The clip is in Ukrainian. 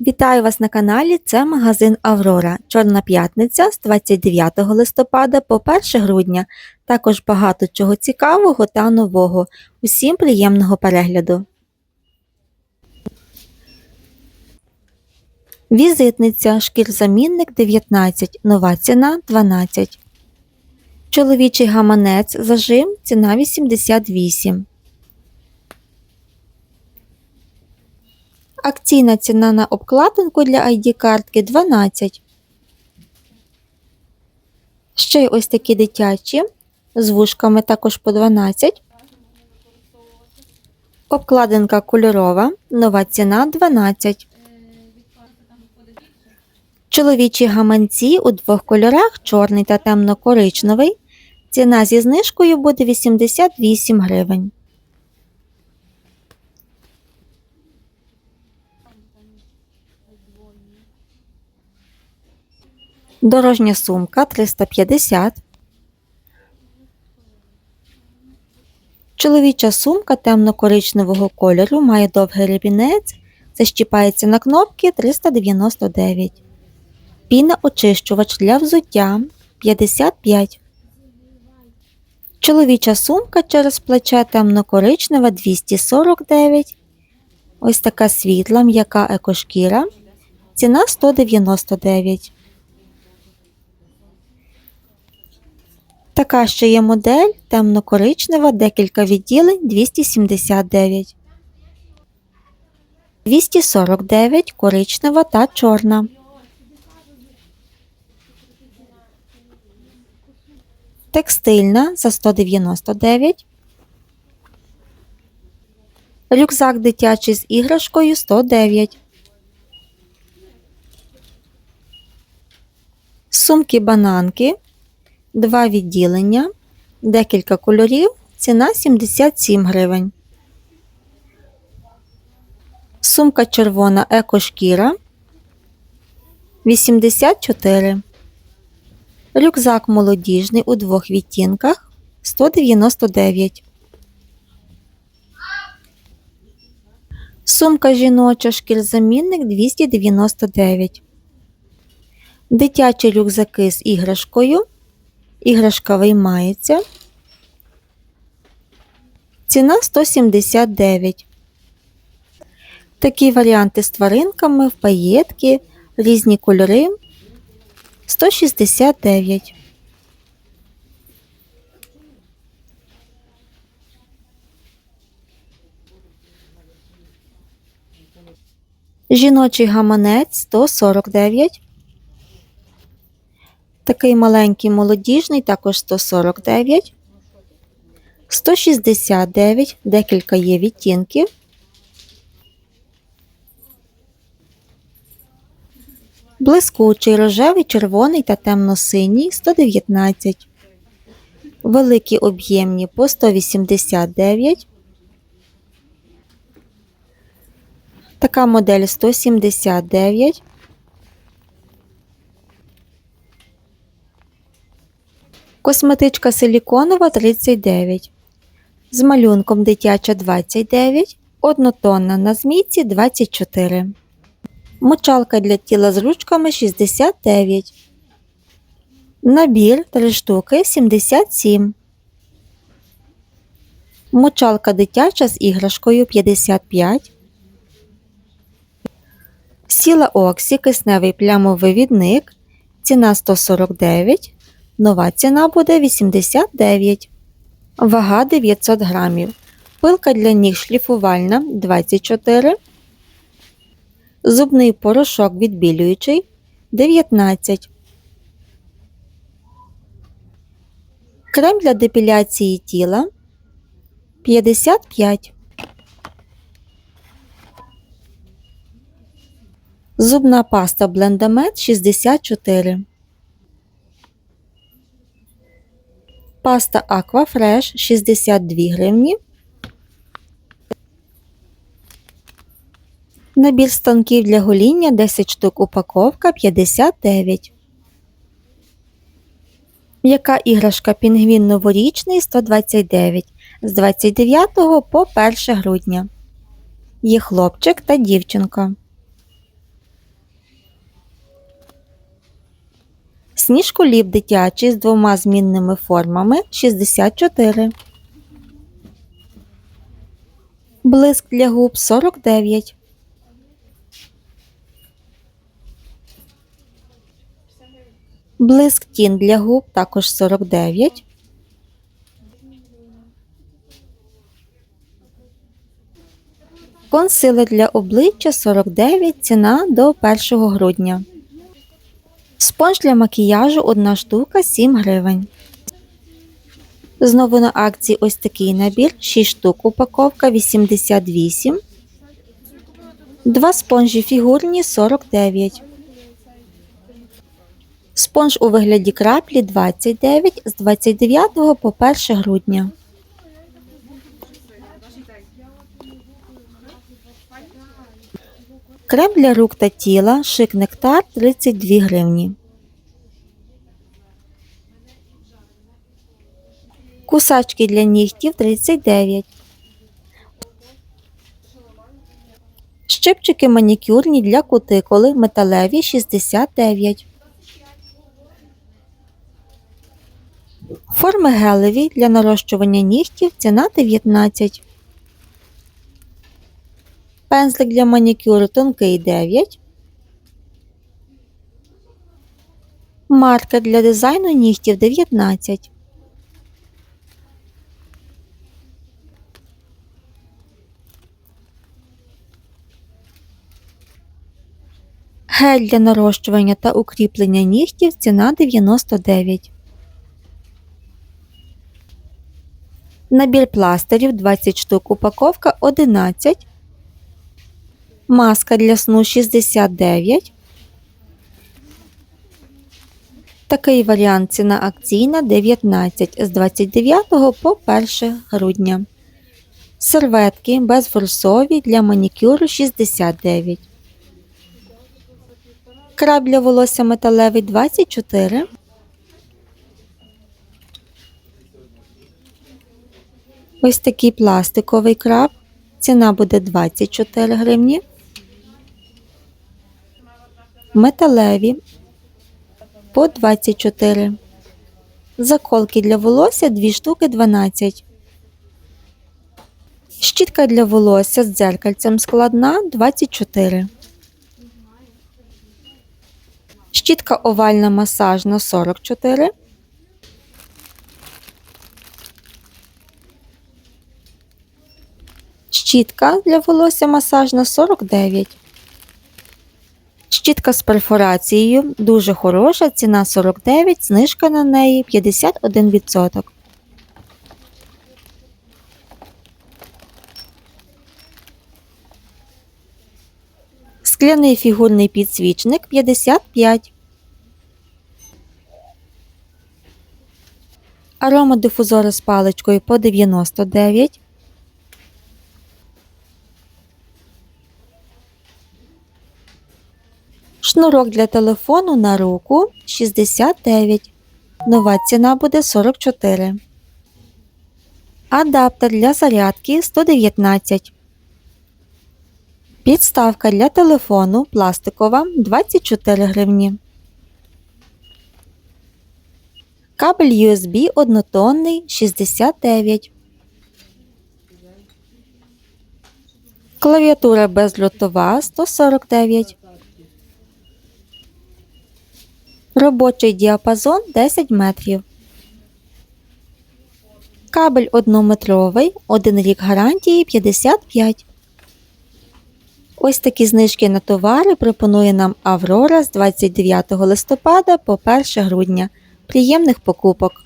Вітаю вас на каналі. Це магазин Аврора. Чорна п'ятниця з 29 листопада по 1 грудня. Також багато чого цікавого та нового. Усім приємного перегляду. Візитниця шкірзамінник 19, нова ціна 12. Чоловічий гаманець зажим ціна 88. Акційна ціна на обкладинку для ID-картки 12. Ще й ось такі дитячі з вушками також по 12. Обкладинка кольорова, нова ціна 12. Чоловічі гаманці у двох кольорах чорний та темно-коричневий. Ціна зі знижкою буде 88 гривень. Дорожня сумка 350. Чоловіча сумка темно-коричневого кольору має довгий ребінець. Защіпається на кнопки 399. Піна очищувач для взуття 55. Чоловіча сумка через плече темно-коричнева 249. Ось така світла, м'яка екошкіра. Ціна 199. Така ще є модель темно-коричнева, декілька відділень 279. 249 коричнева та чорна. Текстильна за 199. Рюкзак дитячий з іграшкою 109. Сумки бананки Два відділення, декілька кольорів, ціна 77 гривень. Сумка червона екошкіра 84. Рюкзак молодіжний у двох відтінках 199. Сумка жіноча шкірзамінник 299. Дитячі рюкзаки з іграшкою Іграшка виймається. Ціна 179. Такі варіанти з тваринками в паєтки, різні кольори 169. Жіночий гаманець 149. Такий маленький молодіжний, також 149, 169, декілька є відтінків. Блискучий рожевий, червоний та темно-синій 119. Великі об'ємні по 189. Така модель 179. Косметичка силіконова 39. З малюнком дитяча 29. Однотонна на змійці 24. Мочалка для тіла з ручками 69. Набір 3 штуки 77. Мочалка дитяча з іграшкою 55. Сіла Оксі кисневий плямовивідник. Ціна 149. Нова ціна буде 89, вага 900 грамів. Пилка для ніг шліфувальна 24, зубний порошок відбілюючий 19. Крем для депіляції тіла 55. Зубна паста Блендамет 64. Паста Aquafresh 62 гривні. Набір станків для гоління 10 штук упаковка 59. Яка іграшка пінгвін новорічний 129 з 29 по 1 грудня. Є хлопчик та дівчинка. Сніжколіп дитячий з двома змінними формами 64. Блиск для губ 49. Блиск тін для губ також 49. Консилер для обличчя 49, ціна до 1 грудня. Спонж для макіяжу 1 штука 7 гривень. Знову на акції ось такий набір 6 штук упаковка 88. Два спонжі фігурні 49. Спонж у вигляді краплі 29 з 29 по 1 грудня. Крем для рук та тіла шик нектар 32 гривні. Кусачки для нігтів 39. Щипчики манікюрні для кутикули металеві 69. Форми гелеві для нарощування нігтів ціна 19. Пензлик для манікюру тонкий 9. Маркер для дизайну нігтів 19. Гель для нарощування та укріплення нігтів ціна 99. Набір пластирів 20 штук упаковка 11. Маска для сну 69. Такий варіант ціна акційна 19 з 29 по 1 грудня. Серветки безворсові для манікюру 69. Краб для волосся металевий 24. Ось такий пластиковий краб. Ціна буде 24 гривні. Металеві по 24. Заколки для волосся 2 штуки 12. Щітка для волосся з дзеркальцем складна 24. Щітка овальна масажна 44. Щітка для волосся масажна 49. Щітка з перфорацією дуже хороша, ціна 49, знижка на неї 51%. Скляний фігурний підсвічник 55. Аромадифузори з паличкою по 99. Шнурок для телефону на руку 69. Нова ціна буде 44. Адаптер для зарядки 119. Підставка для телефону пластикова 24 гривні. Кабель USB однотонний 69. Клавіатура бездротова 149. Робочий діапазон 10 метрів. Кабель однометровий, 1 рік гарантії 55. Ось такі знижки на товари пропонує нам Аврора з 29 листопада по 1 грудня. Приємних покупок!